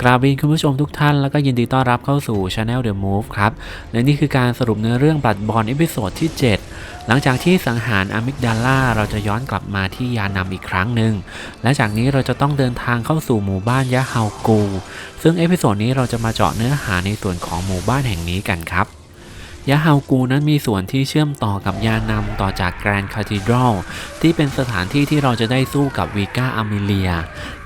กราบเรียนคุณผู้ชมทุกท่านแล้วก็ยินดีต้อนรับเข้าสู่ Channel The Move ครับ และนี่คือการสรุปเนื้อเรื่องบัตรบอลเอพิโซดที่ 7 หลังจากที่สังหารอะมิกดาล่าเราจะย้อนกลับมาที่ยานำอีกครั้งหนึ่ง และจากนี้เราจะต้องเดินทางเข้าสู่หมู่บ้านยะเฮากู ซึ่งเอพิโซดนี้เราจะมาเจาะเนื้อหาในส่วนของหมู่บ้านแห่งนี้กันครับ ยะฮาวกูนั้นมีส่วนที่เชื่อมต่อกับยานำต่อจากแกรนด์คาธีดรัลที่เป็นสถานที่ที่เราจะได้สู้กับวีกาอ m มิเลีย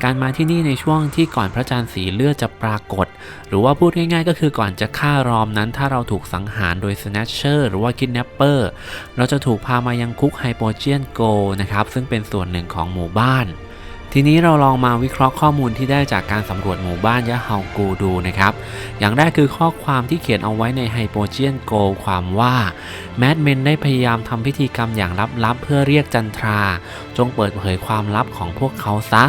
การมาที่นี่ในช่วงที่ก่อนพระจันทร์สีเลือดจะปรากฏ หรือว่าพูดง่ายๆ ก็คือก่อนจะฆ่ารอมนั้น ถ้าเราถูกสังหารโดยสแนชเชอร์หรือว่าคิดแนปเปอร์เราจะถูกพามายังคุกไฮโปเจียนโกนะครับซึ่งเป็นส่วนหนึ่งของหมู่บ้าน ทีนี้เราลองมาวิเคราะห์ข้อมูลที่ได้จากการสำรวจหมู่บ้านยะเฮากูดูนะครับ อย่างแรกคือข้อความที่เขียนเอาไว้ในไฮโปเจียนโกความว่าแมดเมนได้พยายามทำพิธีกรรมอย่างลับๆ เพื่อเรียกจันทรา จงเปิดเผยความลับของพวกเขาซะ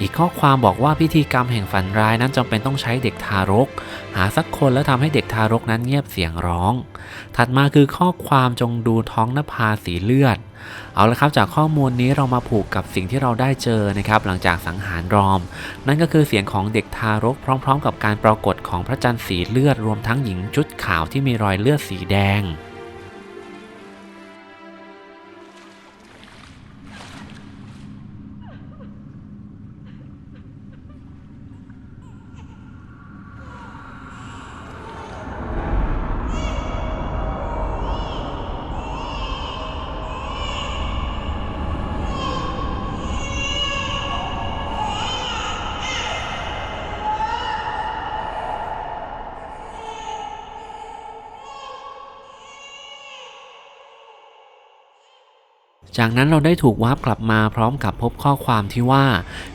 อีกข้อความบอกว่าพิธีกรรมแห่งฝันร้ายนั้นจำเป็นต้องใช้เด็กทารก หาสักคนแล้วทำให้เด็กทารกนั้นเงียบเสียงร้อง ถัดมาคือข้อความจงดูท้องนภาสีเลือด เอาละครับจากข้อมูลนี้เรามาผูกกับสิ่งที่เราได้เจอนะครับ หลังจากสังหารรอม นั่นก็คือเสียงของเด็กทารก พร้อม ๆ กับการปรากฏของพระจันทร์สีเลือดรวมทั้งหญิงชุดขาวที่มีรอยเลือดสีแดง จากนั้นเราได้ถูกวาร์ปกลับมาพร้อมกับพบข้อความที่ว่า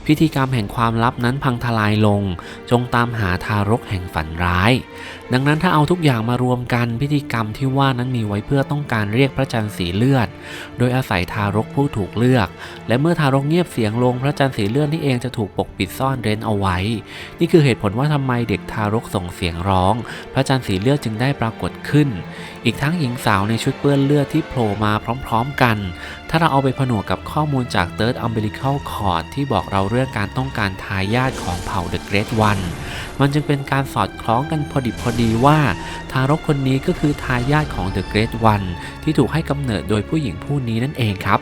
พิธีกรรมแห่งความลับนั้นพังทลายลง จงตามหาทารกแห่งฝันร้าย ดังนั้นถ้าเอาทุกอย่างมารวมกันพิธีกรรมที่ว่านั้นมีไว้เพื่อต้องการเรียกพระจันทร์สีเลือด โดยอาศัยทารกผู้ถูกเลือก และเมื่อทารกเงียบเสียงลงพระจันทร์สีเลือดนี่เองจะถูกปกปิดซ่อนเร้นเอาไว้ นี่คือเหตุผลว่าทำไมเด็กทารกส่งเสียงร้อง พระจันทร์สีเลือดจึงได้ปรากฏขึ้น อีกทั้งหญิงสาวในชุดเปื้อนเลือดที่โผล่มาพร้อม ๆ กันถ้าเราเอาไปผนวกกับข้อมูลจาก Third Umbilical Cord ที่บอกเราเรื่องการต้องการทายาทของเผ่า The Great One มันจึงเป็นการสอดคล้องกันพอดิบพอดีว่า ทารกคนนี้ก็คือทายาทของ The Great One ที่ถูกให้กำเนิดโดยผู้หญิงผู้นี้นั่นเองครับ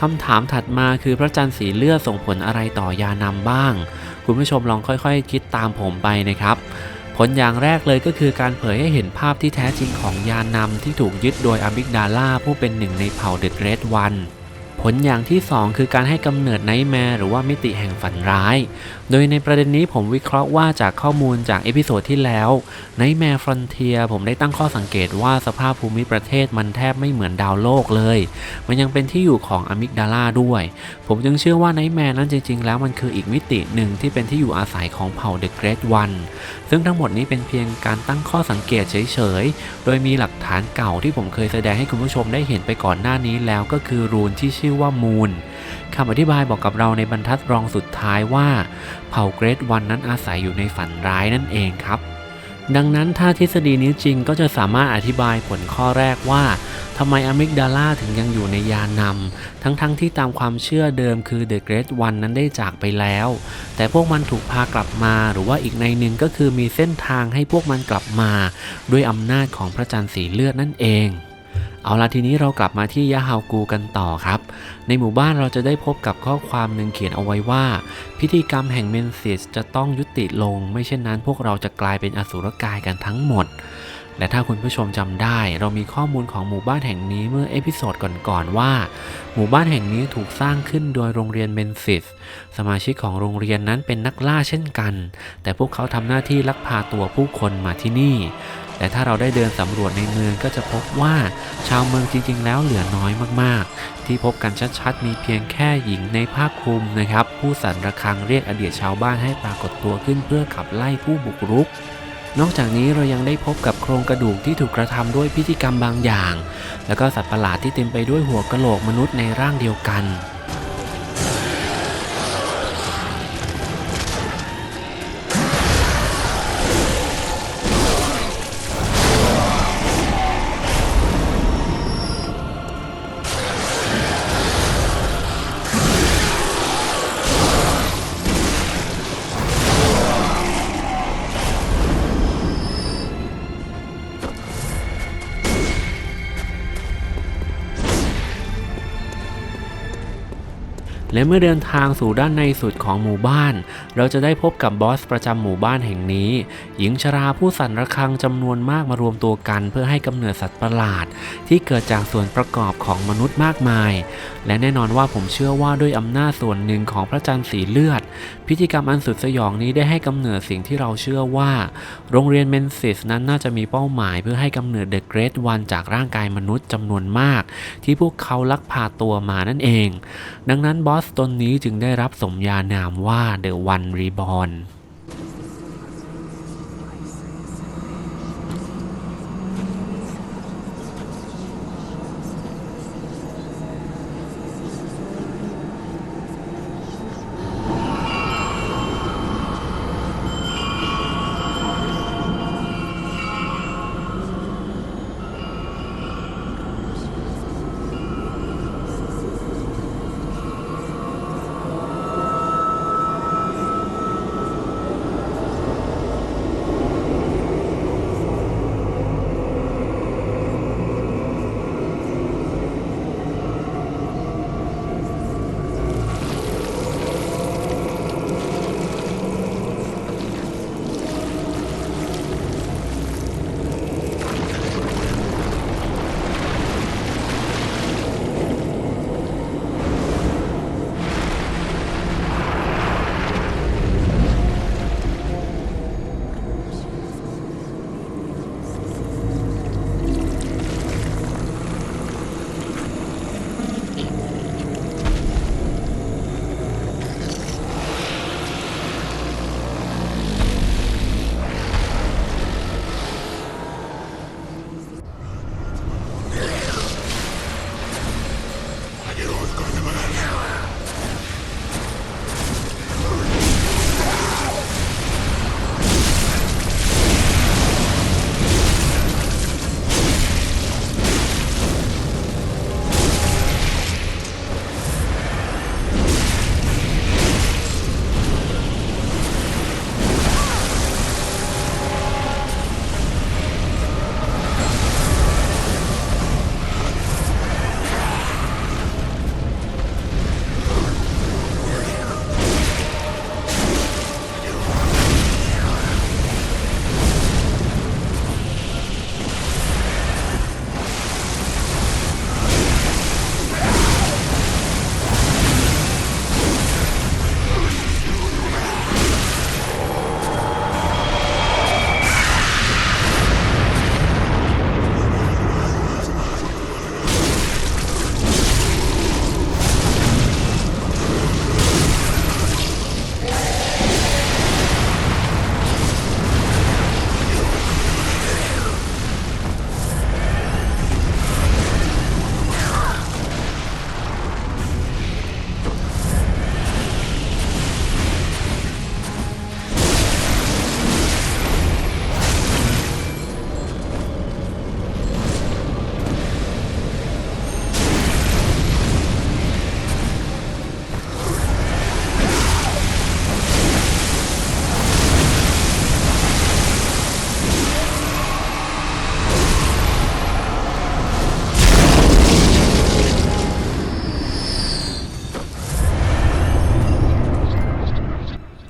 คำถามถัดมาคือพระจันทร์สีเลือดส่งผลอะไรต่อยานำบ้าง คุณผู้ชมลองค่อยๆ คิดตามผมไปนะครับ ผลอย่างแรกเลยก็คือการเผยให้เห็นภาพที่แท้จริงของยานนำที่ถูกยึดโดยอบิกดาล่าผู้เป็นหนึ่งในเผ่าเดดเรดวัน ผลอย่างที่ 2 คือการให้กำเนิดไนท์แมร์หรือว่ามิติแห่งฝันร้าย โดยในประเด็นนี้ผมวิเคราะห์ว่าจากข้อมูลจากเอพิโซดที่แล้วไนท์แมร์ฟรอนเทียผมได้ตั้งข้อสังเกตว่าสภาพภูมิประเทศมันแทบไม่เหมือนดาวโลกเลย มันยังเป็นที่อยู่ของอมิกดาล่าด้วย ผมจึงเชื่อว่าไนท์แมร์นั้นจริง ๆ แล้วมันคืออีกมิติหนึ่งที่เป็นที่อยู่อาศัยของเผ่าเดอะเกรทวันซึ่งทั้งหมดนี้เป็นเพียงการตั้งข้อสังเกตเฉยๆ โดยมีหลักฐานเก่าที่ผมเคยแสดงให้คุณผู้ชมได้เห็นไปก่อนหน้านี้แล้วก็คือรูนที่ชื่อว่ามูนคำอธิบายบอกกับเราในบรรทัดรองสุดท้ายว่า เผ่าเกรทวันนั้นอาศัยอยู่ในฝันร้ายนั่นเองครับ ดังนั้นถ้าทฤษฎีนี้จริงก็จะสามารถอธิบายผลข้อแรกว่าทำไมอะมิกดาล่าถึงยังอยู่ในยานำทั้งๆทที่ตามความเชื่อเดิมคือเดอะเกรทวันนั้นได้จากไปแล้ว แต่พวกมันถูกพากลับมาหรือว่าอีกในหนึ่งก็คือมีเส้นทางให้พวกมันกลับมา ด้วยอำนาจของพระจันทร์สีเลือดนั่นเอง เอาละทีนี้เรากลับมาที่ยะฮาวกูกันต่อครับ ในหมู่บ้านเราจะได้พบกับข้อความหนึ่งเขียนเอาไว้ว่า พิธีกรรมแห่งเมนซิสจะต้องยุติลง ไม่เช่นนั้นพวกเราจะกลายเป็นอสุรกายกันทั้งหมด และถ้าคุณผู้ชมจำได้ เรามีข้อมูลของหมู่บ้านแห่งนี้เมื่อเอพิโซดก่อนๆว่า หมู่บ้านแห่งนี้ถูกสร้างขึ้นโดยโรงเรียนเมนซิสสมาชิกของโรงเรียนนั้นเป็นนักล่าเช่นกัน แต่พวกเขาทำหน้าที่ลักพาตัวผู้คนมาที่นี่ แต่ถ้าเราได้เดินสำรวจในเมืองก็จะพบว่าชาวเมืองจริง ๆ แล้วเหลือน้อยมากๆ ที่พบกันชัดๆ มีเพียงแค่หญิงในผ้าคลุมนะครับ ผู้สั่นระฆังเรียกอดีตชาวบ้านให้ปรากฏตัวขึ้นเพื่อขับไล่ผู้บุกรุกนอกจากนี้เรายังได้พบกับโครงกระดูกที่ถูกกระทำด้วยพิธีกรรมบางอย่าง แล้วก็สัตว์ประหลาดที่เต็มไปด้วยหัวกะโหลกมนุษย์ในร่างเดียวกัน และเมื่อเดินทางสู่ด้านในสุดของหมู่บ้าน เราจะได้พบกับบอสประจำหมู่บ้านแห่งนี้ หญิงชราผู้สั่นระฆังจำนวนมากมารวมตัวกันเพื่อให้กำเนิดสัตว์ประหลาด ที่เกิดจากส่วนประกอบของมนุษย์มากมาย และแน่นอนว่าผมเชื่อว่าด้วยอำนาจส่วนหนึ่งของพระจันทร์สีเลือด พิธีกรรมอันสุดสยองนี้ได้ให้กำเนิดสิ่งที่เราเชื่อว่า โรงเรียนเมนซิสนั้นน่าจะมีเป้าหมาย เพื่อให้กำเนิดเดอะเกรทวันจากร่างกายมนุษย์จำนวนมาก ที่พวกเขาลักพาตัวมานั่นเอง ดังนั้นบอสต้นนี้จึงได้รับสมญานามว่า The One Reborn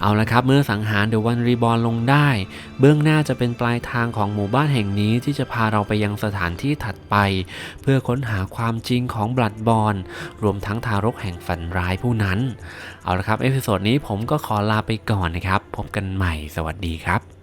เอาละครับเมื่อสังหารเดอะวันรีบอลลงได้ เบื้องหน้าจะเป็นปลายทางของหมู่บ้านแห่งนี้ที่จะพาเราไปยังสถานที่ถัดไป เพื่อค้นหาความจริงของบลัดบอลรวมทั้งทารกแห่งฝันร้ายผู้นั้น เอาละครับ เอพิโซดนี้ผมก็ขอลาไปก่อนนะครับ พบกันใหม่สวัสดีครับ